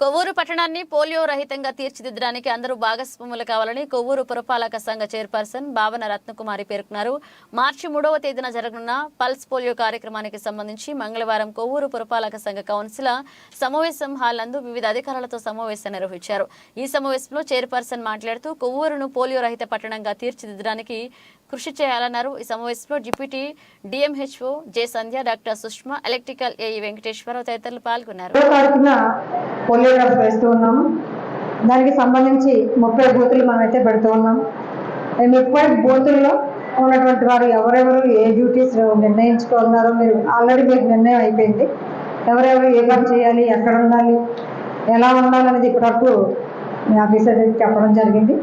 కొవ్వూరు పట్టణాన్ని పోలియో రహితంగా తీర్చిదిద్దడానికి అందరూ భాగస్వాములు కావాలని కొవ్వూరు పురపాలక సంఘ చైర్పర్సన్ భావన రత్నకుమారి పేర్కొన్నారు. మార్చి మూడవ తేదీన జరగనున్న పల్స్ పోలియో కార్యక్రమానికి సంబంధించి మంగళవారం కొవ్వూరు పురపాలక సంఘ కౌన్సిల్ సమావేశం హాల్ నందు వివిధ అధికారులతో సమావేశం నిర్వహించారు. ఈ సమావేశంలో చైర్పర్సన్ మాట్లాడుతూ కొవ్వూరును పోలియో రహిత పట్టణంగా తీర్చిదిద్దడానికి కృషి చేయాలన్నారు. ఈ సమావేశంలో deputy DMHO J Sandhya doctor Sushma electrical AE Venkateswararao తదితరులు పాల్గొన్నారు. పోలియోగ్రాఫ్ పోలియో వేస్తూ ఉన్నాము. దానికి సంబంధించి ముప్పై బూతులు మనమైతే పెడుతూ ఉన్నాం. ఈ ముప్పై బూతుల్లో ఉన్నటువంటి వారు ఎవరెవరు ఏ డ్యూటీస్ నిర్ణయించుకున్నారో మీరు ఆల్రెడీ మీకు నిర్ణయం అయిపోయింది. ఎవరెవరు ఏ పని చేయాలి ఎక్కడ ఉండాలి ఎలా ఉండాలనేది ఇప్పటివరకు మీ ఆఫీసర్ చెప్పడం జరిగింది.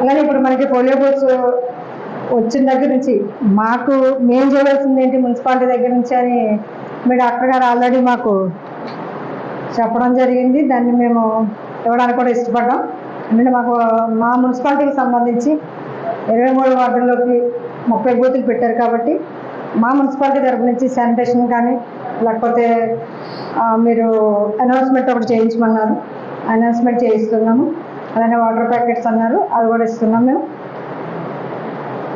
అలాగే ఇప్పుడు మనకి పోలియో బూత్స్ వచ్చిన దగ్గర నుంచి మాకు మేము చేయవలసింది ఏంటి మున్సిపాలిటీ దగ్గర నుంచి అని మీ డాక్టర్ గారు ఆల్రెడీ మాకు చెప్పడం జరిగింది. దాన్ని మేము ఇవ్వడానికి కూడా ఇష్టపడ్డాం. ఎందుకంటే మాకు మా మున్సిపాలిటీకి సంబంధించి ఇరవై మూడు వార్డుల్లోకి ముప్పై బూతులు పెట్టారు కాబట్టి మా మున్సిపాలిటీ తరపు నుంచి శానిటేషన్ కానీ లేకపోతే మీరు అనౌన్స్మెంట్ ఒకటి చేయించమన్నారు. అనౌన్స్మెంట్ చేయిస్తున్నాము. అలానే వాటర్ ప్యాకెట్స్ అన్నారు. అవి కూడా ఇస్తున్నాం మేము.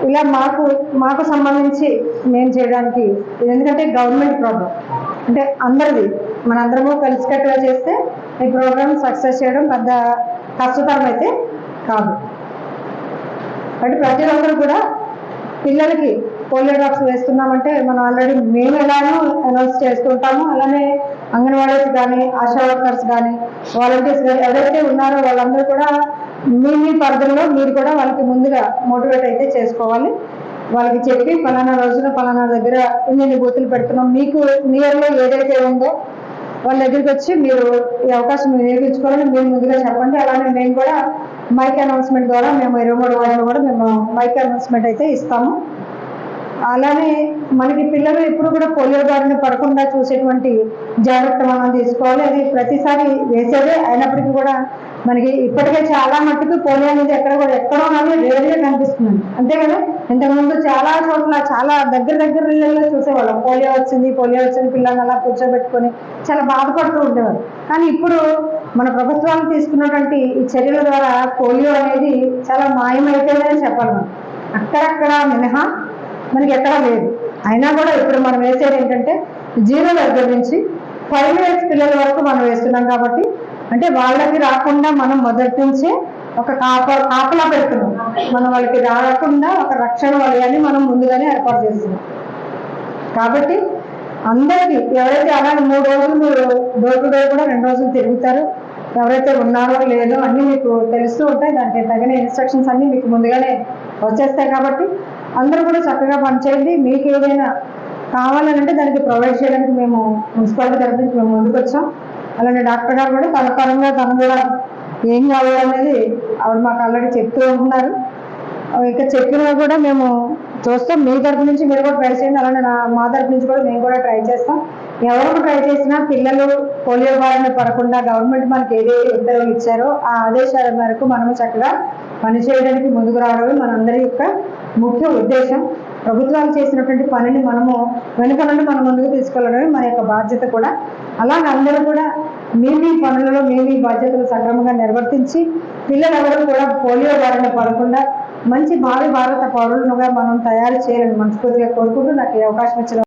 ఇలా మాకు మాకు సంబంధించి మేము చేయడానికి ఎందుకంటే గవర్నమెంట్ ప్రాబ్లం. అంటే అందరిది మనందరము కలిసికట్టుగా చేస్తే ఈ ప్రోగ్రామ్ సక్సెస్ చేయడం పెద్ద కష్టతరం అయితే కాదు. అంటే ప్రజలందరూ కూడా పిల్లలకి పోలియో డ్రాప్స్ వేస్తున్నామంటే మనం ఆల్రెడీ మేము ఎలానో అనౌన్స్ చేస్తుంటాము అలానే అంగన్వాడీస్ కానీ ఆశా వర్కర్స్ కానీ వాలంటీర్స్ కానీ ఎవరైతే ఉన్నారో వాళ్ళందరూ కూడా మీ మీ పరిధిలో మీరు కూడా వాళ్ళకి ముందుగా మోటివేట్ అయితే చేసుకోవాలి. వాళ్ళకి చెప్పి ఫలానా రోజున ఫలానా దగ్గర ఇన్ని బూతులు పెడుతున్నాం మీకు నియర్లో ఏదైతే ఉందో వాళ్ళ దగ్గరికి వచ్చి మీరు ఈ అవకాశం వినియోగించుకోవాలని మీరు ముందుగా చెప్పండి. అలానే మేము కూడా మైక్ అనౌన్స్మెంట్ ద్వారా మేము ఇరవై మూడు కూడా మేము మైక్ అనౌన్స్మెంట్ అయితే ఇస్తాము. అలానే మనకి పిల్లలు ఎప్పుడు కూడా పోలియో బారిన పడకుండా చూసేటువంటి జాగ్రత్త మనం తీసుకోవాలి. అది ప్రతిసారి వేసేదే అయినప్పటికీ కూడా మనకి ఇప్పటికే చాలా మట్టుకు పోలియో అనేది ఎక్కడ కూడా ఎక్కడో కానీ రేరుగా కనిపిస్తుంది. అంతే కదా? ఇంతకుముందు చాలా చోట్ల చాలా దగ్గర దగ్గర ఇళ్ళల్లో చూసేవాళ్ళం. పోలియో వచ్చింది పోలియో వచ్చింది పిల్లల్ని అలా కూర్చోబెట్టుకొని చాలా బాధపడుతూ ఉండేవారు. కానీ ఇప్పుడు మన ప్రభుత్వాలు తీసుకున్నటువంటి ఈ చర్యల ద్వారా పోలియో అనేది చాలా మాయమైపోయిందని చెప్పాలి మనం. అక్కడక్కడ మినహా మనకి ఎక్కడా లేదు. అయినా కూడా ఇప్పుడు మనం వేసేది ఏంటంటే జీరో దగ్గర నుంచి ఫైవ్ ఇయర్స్ పిల్లల వరకు మనం వేస్తున్నాం కాబట్టి అంటే వాళ్ళకి రాకుండా మనం మొదటి నుంచే ఒక కాప కాపలా పెడుతున్నాం. మనం వాళ్ళకి రాకుండా ఒక రక్షణ వలయాన్ని మనం ముందుగానే ఏర్పాటు చేస్తున్నాం. కాబట్టి అందరికీ ఎవరైతే అలాగే మూడు రోజులు మీరు డోర్ టు డోర్ కూడా రెండు రోజులు తిరుగుతారు ఎవరైతే ఉన్నారో లేదో అన్నీ మీకు తెలుస్తూ ఉంటాయి. దానికి తగిన ఇన్స్ట్రక్షన్స్ అన్నీ మీకు ముందుగానే వచ్చేస్తాయి కాబట్టి అందరూ కూడా చక్కగా పనిచేయండి. మీకు ఏదైనా కావాలంటే దానికి ప్రొవైడ్ చేయడానికి మేము మున్సిపాలిటీ తరఫు నుంచి మేము ముందుకు వచ్చాం అలానే డాక్టర్ గారు కూడా తన పరంగా తను కూడా ఏం కావాలనేది ఆవిడ మాకు ఆల్రెడీ చెప్తూ ఉంటున్నారు ఇంకా చెప్పినా కూడా మేము చూస్తాం. మీ తరపు నుంచి మీరు కూడా ట్రై చేయండి. అలానే నా మా తరపు నుంచి కూడా మేము కూడా ట్రై చేస్తాం. ఎవరు ట్రై చేసినా పిల్లలు పోలియో బారిన పడకుండా గవర్నమెంట్ మనకి ఏది ఉత్తర్వులు ఇచ్చారో ఆ ఆదేశాల మేరకు మనము చక్కగా పనిచేయడానికి ముందుకు రావడం మనందరి యొక్క ముఖ్య ఉద్దేశం. ప్రభుత్వాలు చేసినటువంటి పనిని మనము వెనుక నుండి మనం ముందుకు తీసుకెళ్ళడమే మన యొక్క బాధ్యత కూడా. అలాగే అందరూ కూడా మీ మీ పనులలో మీ మీ బాధ్యతలు సక్రమంగా నిర్వర్తించి పిల్లలెవరూ కూడా పోలియో బారిన పడకుండా మంచి భావి భారత పౌరులుగా మనం తయారు చేయాలని మనస్ఫూర్తిగా కోరుకుంటూ నాకు ఈ అవకాశం ఇచ్చిన